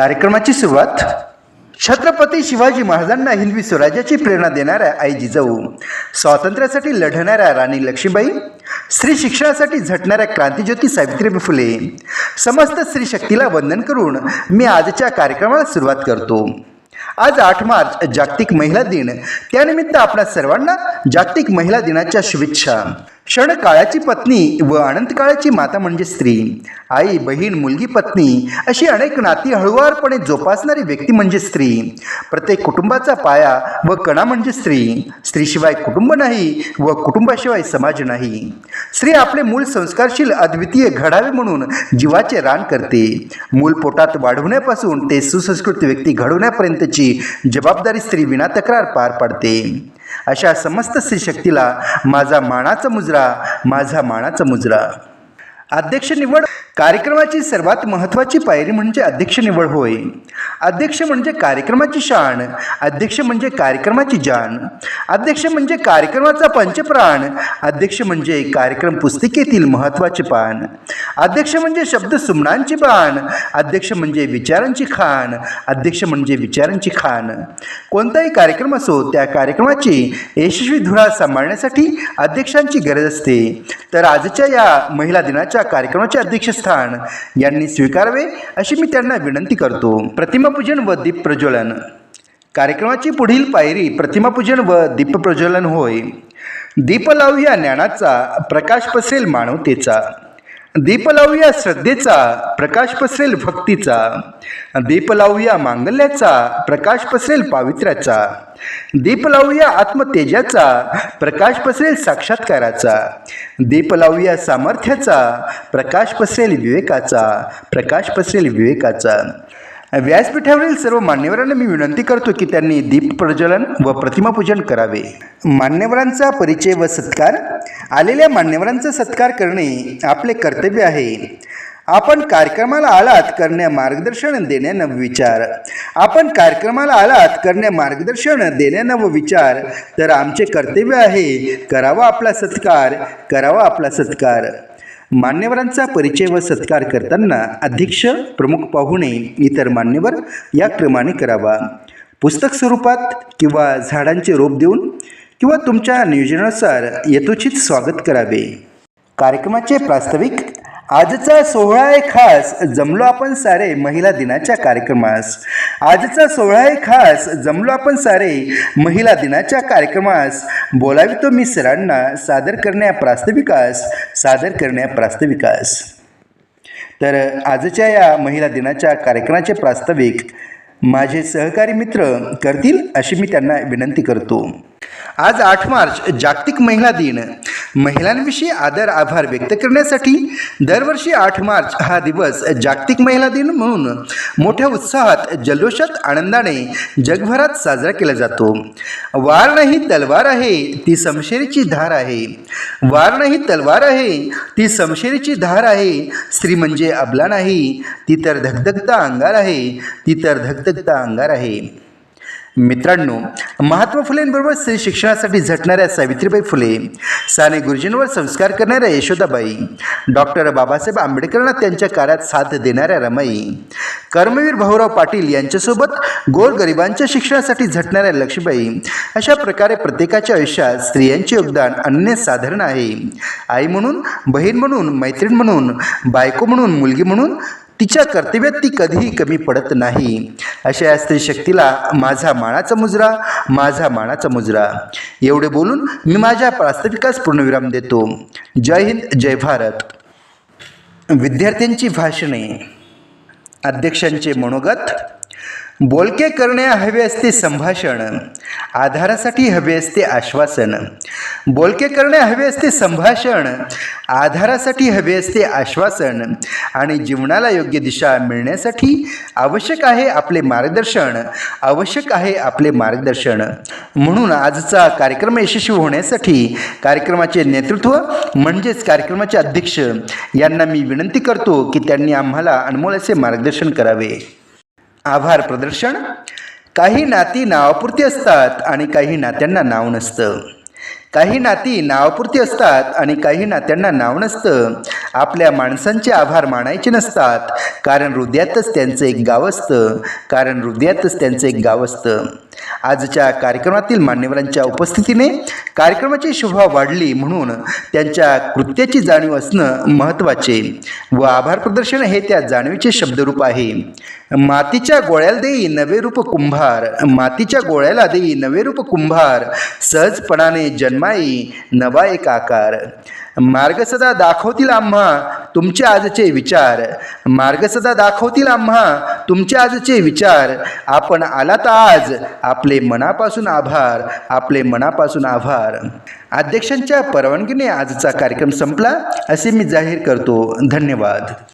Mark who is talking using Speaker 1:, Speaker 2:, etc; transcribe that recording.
Speaker 1: कार्यक्रमाची सुरुवात छत्रपती शिवाजी महाराजांना हिंदवी स्वराज्याची प्रेरणा देणाऱ्या आई जिजाऊ. स्वातंत्र्यासाठी लढणाऱ्या राणी लक्ष्मीबाई स्त्री शिक्षणासाठी झटणाऱ्या क्रांतीज्योती सावित्रीबाई फुले. समस्त स्त्री शक्तीला वंदन करून मी आजच्या कार्यक्रमाला सुरुवात करतो. आज आठ मार्च जागतिक महिला दिन. त्यानिमित्त आपल्या सर्वांना जागतिक महिला दिनाच्या शुभेच्छा. क्षण काळाची पत्नी व अनंत काळाची माता म्हणजे स्त्री. आई बहीण मुलगी पत्नी अशी अनेक नाती हळुवारपणे जोपासणारी व्यक्ती म्हणजे स्त्री. प्रत्येक कुटुंबाचा पाया व कणा म्हणजे स्त्री. स्त्रीशिवाय कुटुंब नाही व कुटुंबाशिवाय समाज नाही. स्त्री आपले मूल संस्कारशील अद्वितीय घडावे म्हणून जीवाचे रान करते. मूल पोटात वाढवण्यापासून ते सुसंस्कृत व्यक्ती घडवण्यापर्यंतची जबाबदारी स्त्री विना तक्रार पार पाडते. अशा समस्त स्त्रीशक्तीला माझा मानाचा मुजरा माझा मानाचा मुजरा. अध्यक्ष निवड कार्यक्रमाची सर्वात महत्त्वाची पायरी म्हणजे अध्यक्ष निवड होय. अध्यक्ष म्हणजे कार्यक्रमाची शान अध्यक्ष म्हणजे कार्यक्रमाची जान अध्यक्ष म्हणजे कार्यक्रमाचा पंचप्राण अध्यक्ष म्हणजे कार्यक्रम पुस्तिकेतील महत्त्वाचे पान अध्यक्ष म्हणजे शब्द सुमनांची बाण अध्यक्ष म्हणजे विचारांची खाण अध्यक्ष म्हणजे विचारांची खाण. कोणताही कार्यक्रम असो त्या कार्यक्रमाची यशस्वी धुरा सांभाळण्यासाठी अध्यक्षांची गरज असते. तर आजच्या या महिला दिनाच्या कार्यक्रमाचे अध्यक्षस्थान यांनी स्वीकारावे अशी मी त्यांना विनंती करतो. प्रतिमापूजन व दीप प्रज्वलन कार्यक्रमाची पुढील पायरी प्रतिमापूजन व दीप प्रज्वलन होय. दीप लावूया ज्ञानाचा प्रकाश पसेल मानवतेचा. दीप लावूया श्रद्धेचा प्रकाश पसरेल भक्तीचा. दीप लावूया मांगल्याचा प्रकाश पसरेल पावित्र्याचा. दीप लावूया आत्मतेजाचा प्रकाश पसरेल साक्षात्काराचा. दीप लावूया सामर्थ्याचा प्रकाश पसरेल विवेकाचा प्रकाश पसरेल विवेकाचा. व्यासपीठावरील सर्व मान्यवरांना मी विनंती करतो की त्यांनी दीप प्रज्वलन व प्रतिमापूजन करावे. मान्यवरांचा परिचय व सत्कार आलेल्या मान्यवरांचा सत्कार करणे आपले कर्तव्य आहे. आपण कार्यक्रमाला आलात करण्या मार्गदर्शन देण्यानं विचार. आपण कार्यक्रमाला आलात करण्या मार्गदर्शन देण्यानं व विचार. तर आमचे कर्तव्य आहे करावा आपला सत्कार करावा आपला सत्कार. मान्यवरांचा परिचय व सत्कार करताना अध्यक्ष प्रमुख पाहुणे इतर मान्यवर या क्रमाने करावा. पुस्तक स्वरूपात किंवा झाडांचे रोप देऊन किंवा तुमच्या नियोजनानुसार यथोचित स्वागत करावे. कार्यक्रमाचे प्रास्ताविक आजचा सोहळा आहे खास जमलो आपण सारे महिला दिनाच्या कार्यक्रमास. आजचा सोहळा आहे खास जमलो आपण सारे महिला दिनाच्या कार्यक्रमास. बोलावितो मी सरांना सादर करण्या प्रास्ताविकास सादर करण्या प्रास्ताविकास. तर आजच्या या महिला दिनाच्या कार्यक्रमाचे प्रास्ताविक माझे सहकारी मित्र करतील अशी मी त्यांना विनंती करतो. आज आठ मार्च जागतिक महिला दिन. महिलांविषयी आदर आभार व्यक्त करण्यासाठी दरवर्षी आठ मार्च हा दिवस जागतिक महिला दिन म्हणून मोठ्या उत्साहात जल्लोषात आनंदाने जगभरात साजरा केला जातो. वार नाही तलवार आहे ती समशेरीची धार आहे. वार नाही तलवार आहे ती समशेरीची धार आहे. स्त्री म्हणजे अबला नाही ती तर धगधगता अंगार आहे ती तर धगधगता अंगार आहे. मित्रांनो महात्मा फुलेंबरोबर स्त्री शिक्षणासाठी झटणाऱ्या सावित्रीबाई फुले साने गुरुजींवर संस्कार करणाऱ्या यशोदाबाई डॉक्टर बाबासाहेब आंबेडकरांना त्यांच्या कार्यात साथ देणाऱ्या रमाई कर्मवीर भाऊराव पाटील यांच्यासोबत गोरगरिबांच्या शिक्षणासाठी झटणाऱ्या लक्ष्मीबाई अशा प्रकारे प्रत्येकाच्या आयुष्यात स्त्रियांचे योगदान अनन्यसाधारण आहे. आई म्हणून बहीण म्हणून मैत्रीण म्हणून बायको म्हणून मुलगी म्हणून तिच्या कर्तव्यात ती कधीही कमी पडत नाही. अशा या स्त्री शक्तीला माझा मानाचा मुजरा माझा मानाचा मुजरा. एवढे बोलून मी माझ्या प्रास्ताविकास पूर्णविराम देतो. जय हिंद जय भारत. विद्यार्थ्यांची भाषणे अध्यक्षांचे मनोगत बोलके करणे हवे असते संभाषण. आधारासाठी हवे असते आश्वासन. बोलके करणे हवे असते संभाषण. आधारासाठी हवे असते आश्वासन. आणि जीवनाला योग्य दिशा मिळण्यासाठी आवश्यक आहे आपले मार्गदर्शन. आवश्यक आहे आपले मार्गदर्शन. म्हणून आजचा कार्यक्रम यशस्वी होण्यासाठी कार्यक्रमाचे नेतृत्व म्हणजेच कार्यक्रमाचे अध्यक्ष यांना मी विनंती करतो की त्यांनी आम्हाला अनमोल असे मार्गदर्शन करावे. आभार प्रदर्शन. काही नाती नावापुरती असतात आणि काही नात्यांना नाव नसतं. काही नाती नावापुरती असतात आणि काही नात्यांना नाव नसतं. आपल्या माणसांचे आभार मानायचे नसतात. कारण हृदयातच त्यांचं एक गाव असतं. कारण हृदयातच त्यांचं एक गाव असतं. आजच्या कार्यक्रमातील मान्यवरांच्या उपस्थितीने कार्यक्रमाची शोभा वाढली म्हणून त्यांच्या कृत्याची जाणीव असणं महत्त्वाचे. व आभार प्रदर्शन हे त्या जाणीवीचे शब्दरूप आहे. मातीच्या गोळ्याला देई नवे रूप कुंभार. मातीच्या गोळ्याला देई नवे रूप कुंभार. सहजपणाने जन्माई नवा एक आकार. मार्ग सदा दाखवतील आम्हा तुमचे आजचे विचार. मार्ग सदा दाखवतील आम्हा तुमचे आजचे विचार. आपण आलात आज आपले मनापासून आभार आपले मनापासून आभार. अध्यक्षांच्या परवानगीने आजचा कार्यक्रम संपला असे मी जाहीर करतो. धन्यवाद.